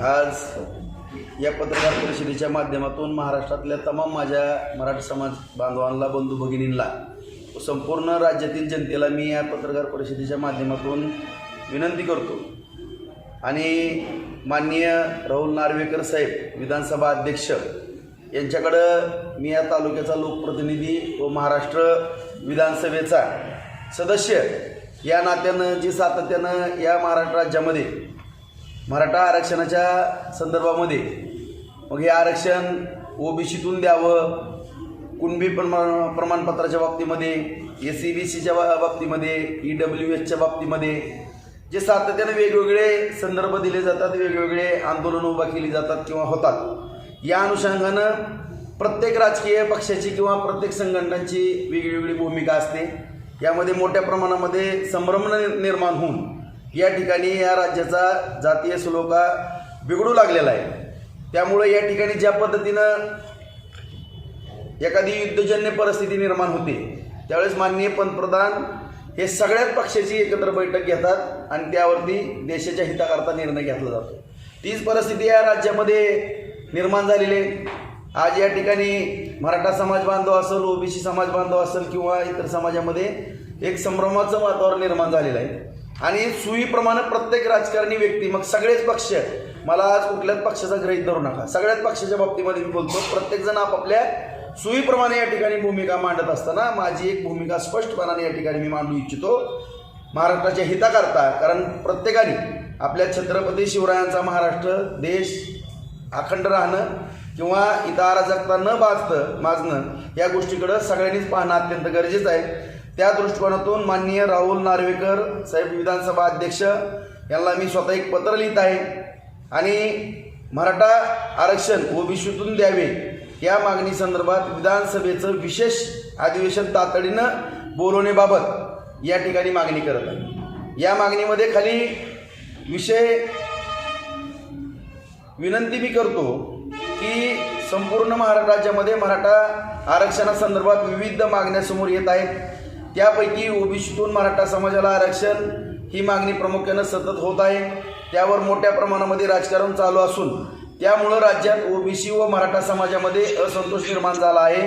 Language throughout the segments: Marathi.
आज या पत्रकार परिषदेच्या माध्यमातून महाराष्ट्रातल्या तमाम माझ्या मराठी समाज बांधवांना बंधू भगिनींना संपूर्ण राज्यातील जनतेला मी या पत्रकार परिषदेच्या माध्यमातून विनंती करतो. आणि माननीय राहुल नार्वेकर साहेब विधानसभा अध्यक्ष यांच्याकडं मी या तालुक्याचा लोकप्रतिनिधी व महाराष्ट्र विधानसभेचा सदस्य या नात्यानं जी सातत्यानं या महाराष्ट्र राज्यामध्ये मराठा आरक्षणाच्या संदर्भामध्ये मग हे आरक्षण ओबीसीतून द्यावं कुणबी प्रमाण प्रमाणपत्राच्या बाबतीमध्ये एस सी बी सीच्या बाबतीमध्ये ई डब्ल्यू एसच्या बाबतीमध्ये जे सातत्यानं वेगवेगळे संदर्भ दिले जातात वेगवेगळे आंदोलनं उभा केली जातात किंवा होतात या अनुषंगानं प्रत्येक राजकीय पक्षाची किंवा प्रत्येक संघटनांची वेगवेगळी भूमिका असते. यामध्ये मोठ्या प्रमाणामध्ये संभ्रम निर्माण होऊन या ठिकाणी या राज्याचा जातीय सुलोका बिघडू लागलेला आहे. त्यामुळे या ठिकाणी ज्या पद्धतीनं एखादी युद्धजन्य परिस्थिती निर्माण होते त्यावेळेस माननीय पंतप्रधान हे सगळ्याच पक्षाची एकत्र बैठक घेतात आणि त्यावरती देशाच्या हिताकरता निर्णय घेतला जातो. तीच परिस्थिती या राज्यामध्ये निर्माण झालेली आहे. आज या ठिकाणी मराठा समाज बांधव असेल ओबीसी समाज बांधव असेल किंवा इतर समाजामध्ये एक संभ्रमाचं वातावरण निर्माण झालेलं आहे. आणि सुईप्रमाणे प्रत्येक राजकारणी व्यक्ती मग सगळेच पक्ष मला आज कुठल्याच पक्षाचा ग्रहित धरू नका. सगळ्याच पक्षाच्या बाबतीमध्ये मी बोलतो प्रत्येकजण आपापल्या सुईप्रमाणे या ठिकाणी भूमिका मांडत असताना माझी एक भूमिका स्पष्टपणाने या ठिकाणी मी मांडू इच्छितो. महाराष्ट्राच्या हिताकरता कारण प्रत्येकाने आपल्या छत्रपती शिवरायांचा महाराष्ट्र देश अखंड राहणं किंवा इथं अराजकता न बाजतं माजणं या गोष्टीकडं सगळ्यांनीच पाहणं अत्यंत गरजेचं आहे. त्या दृष्टिकोनातून माननीय राहुल नार्वेकर साहेब विधानसभा अध्यक्ष यांना मी स्वतः एक पत्र लिहित आहे. आणि मराठा आरक्षण ओबीसीतून द्यावे या मागणी संदर्भात विधानसभेचं विशेष अधिवेशन तातडीनं बोलवण्याबाबत या ठिकाणी मागणी करत आहे. या मागणीमध्ये खाली विषय विनंती मी करतो की संपूर्ण महाराष्ट्र राज्यामध्ये मराठा आरक्षणासंदर्भात विविध मागण्या समोर येत आहेत. त्यापैकी ओबीसीतून मराठा समाजाला आरक्षण ही मागणी प्रामुख्यानं सतत होत आहे. त्यावर मोठ्या प्रमाणामध्ये राजकारण चालू असून त्यामुळं राज्यात ओबीसी व मराठा समाजामध्ये असंतोष निर्माण झाला आहे.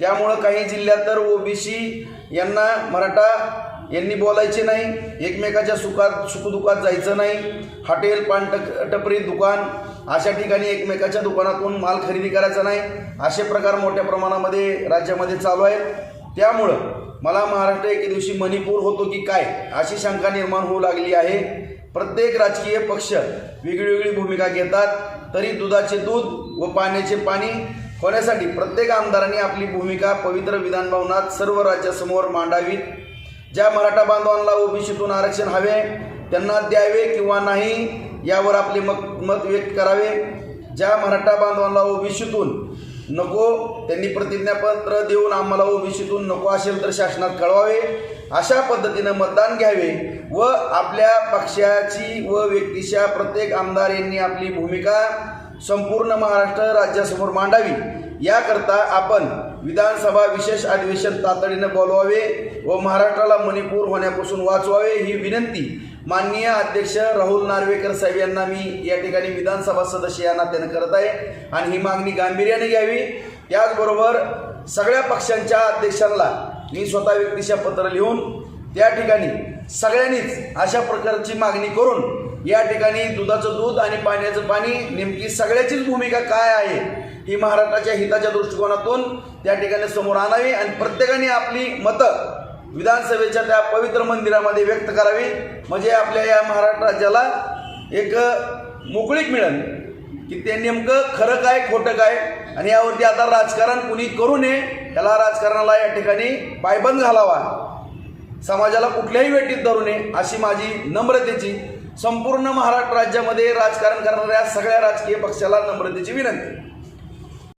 त्यामुळं काही जिल्ह्यात तर ओबीसी यांना मराठा यांनी बोलायचे नाही एकमेकाच्या सुखात सुखदुखात जायचं नाही. हॉटेल पान टपरी दुकान अशा ठिकाणी एकमेकाच्या दुकानातून माल खरेदी करायचा नाही. असे प्रकार मोठ्या प्रमाणामध्ये राज्यामध्ये चालू आहेत. त्यामुळं मला महाराष्ट्र एके दिवशी मणिपूर होतो की काय अशी शंका निर्माण होऊ लागली आहे. प्रत्येक राजकीय पक्ष वेगळी भूमिका घेतात तरी दुधाचे दूध व पाण्याचे पाणी होण्यासाठी प्रत्येक आमदारांनी आपली भूमिका पवित्र विधानभवनात सर्व राज्यासमोर मांडावी ज्या मराठा बांधवांना ओबीसीतून आरक्षण हवे त्यांना द्यावे किंवा नाही यावर आपले मत मत व्यक्त करावे. ज्या मराठा बांधवांना ओबीसीतून नको त्यांनी प्रतिज्ञापत्र देऊन आम्हाला ओबीसीतून नको असेल तर शासनात कळवावे. अशा पद्धतीनं मतदान घ्यावे व आपल्या पक्षाची व व्यक्तीच्या प्रत्येक आमदार यांनी आपली भूमिका संपूर्ण महाराष्ट्र राज्यासमोर मांडावी. याकरता आपण विधानसभा विशेष अधिवेशन तातडीनं बोलवावे व महाराष्ट्राला मणिपूर होण्यापासून वाचवावे ही विनंती माननीय अध्यक्ष राहुल नार्वेकर साहेब यांना मी या ठिकाणी विधानसभा सदस्य या नात्यानं करत आहे. आणि ही मागणी गांभीर्याने घ्यावी. त्याचबरोबर सगळ्या पक्षांच्या अध्यक्षांना मी स्वतः व्यक्तीच्या पत्र लिहून त्या ठिकाणी सगळ्यांनीच अशा प्रकारची मागणी करून या ठिकाणी दुधाचं दूध आणि पाण्याचं पाणी नेमकी सगळ्याचीच भूमिका काय आहे ही महाराष्ट्राच्या हिताच्या दृष्टिकोनातून त्या ठिकाणी समोर आणावी आणि प्रत्येकाने आपली मतं विधानसभेच्या त्या पवित्र मंदिरामध्ये व्यक्त करावी. म्हणजे आपल्या या महाराष्ट्र राज्याला एक मोकळीक मिळेल की ते नेमकं खरं काय खोटं काय आणि यावरती आता राजकारण कुणी करू नये याला राजकारणाला या ठिकाणी पायबंद घालावा. समाजाला कुठल्याही वेटीत धरू नये अशी माझी नम्रतेची संपूर्ण महाराष्ट्र राज्यामध्ये राजकारण करणाऱ्या सगळ्या राजकीय पक्षाला नम्रतेची विनंती.